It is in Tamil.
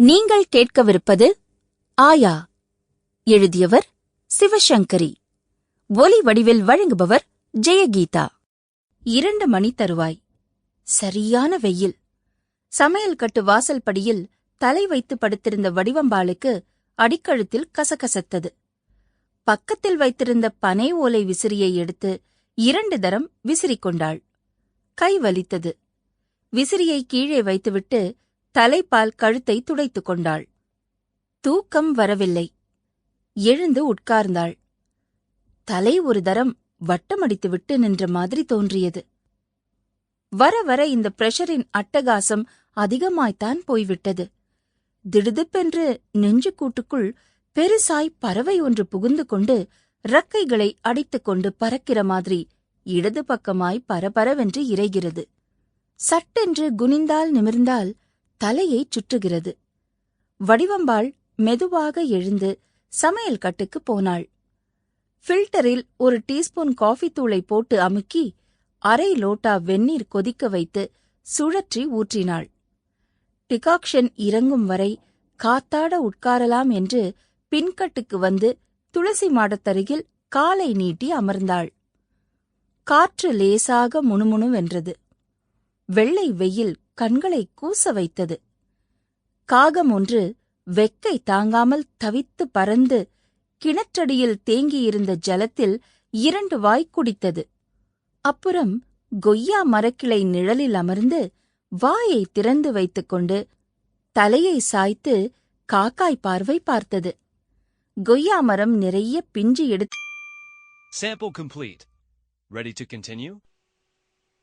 நீங்கள் கேட்கவிருப்பது ஆயா. எழுதியவர் சிவசங்கரி. ஒலி வடிவில் வழங்குபவர் ஜெயகீதா. இரண்டு மணி தருவாய். சரியான வெயில். சமையல் கட்டு வாசல் படியில் தலை வைத்து படுத்திருந்த வடிவம்பாளுக்கு அடிக்கழுத்தில் கசகசத்தது. பக்கத்தில் வைத்திருந்த பனை ஓலை விசிறியை எடுத்து இரண்டு தரம் விசிறிக் கொண்டாள். கை வலித்தது. விசிறியை கீழே வைத்துவிட்டு தலைப்பால் கழுத்தை துடைத்துக் கொண்டாள். தூக்கம் வரவில்லை. எழுந்து உட்கார்ந்தாள். தலை ஒரு தரம் வட்டமடித்துவிட்டு நின்ற மாதிரி தோன்றியது. வர வர இந்த பிரஷரின் அட்டகாசம் அதிகமாய்த்தான் போய்விட்டது. திடுதிப்பென்று நெஞ்சு கூட்டுக்குள் பெருசாய் பறவை ஒன்று புகுந்து கொண்டு ரக்கைகளை அடித்துக் கொண்டு பறக்கிற மாதிரி இடது பக்கமாய் பரபரவென்று இறைகிறது. சட்டென்று குனிந்தால் நிமிர்ந்தால் தலையைச் சுற்றுகிறது. வடிவம்பாள் மெதுவாக எழுந்து சமையல் கட்டுக்குப் போனாள். ஃபில்டரில் ஒரு டீஸ்பூன் காஃபி தூளை போட்டு அமுக்கி அரை லோட்டா வெந்நீர் கொதிக்க வைத்து சுழற்றி ஊற்றினாள். டிகாக்ஷன் இறங்கும் வரை காத்தாட உட்காரலாம் என்று பின்கட்டுக்கு வந்து துளசி மாடத்தருகில் காலை நீட்டி அமர்ந்தாள். காற்று லேசாக முணுமுணுவென்றது. வெள்ளை வெயில் கண்களை கூச வைத்தது காகம் ஒன்று வெக்கை தாங்காமல் தவித்து பறந்து கிணற்றடியில் தேங்கியிருந்த ஜலத்தில் இரண்டு வாய் குடித்தது அப்புறம் கொய்யா மரக்கிளை நிழலில் அமர்ந்து வாயை திறந்து வைத்துக்கொண்டு தலையை சாய்த்து காக்காய் பார்வை பார்த்தது கொய்யா மரம் நிறைய பிஞ்சு எடுத்து Sample complete. Ready to continue?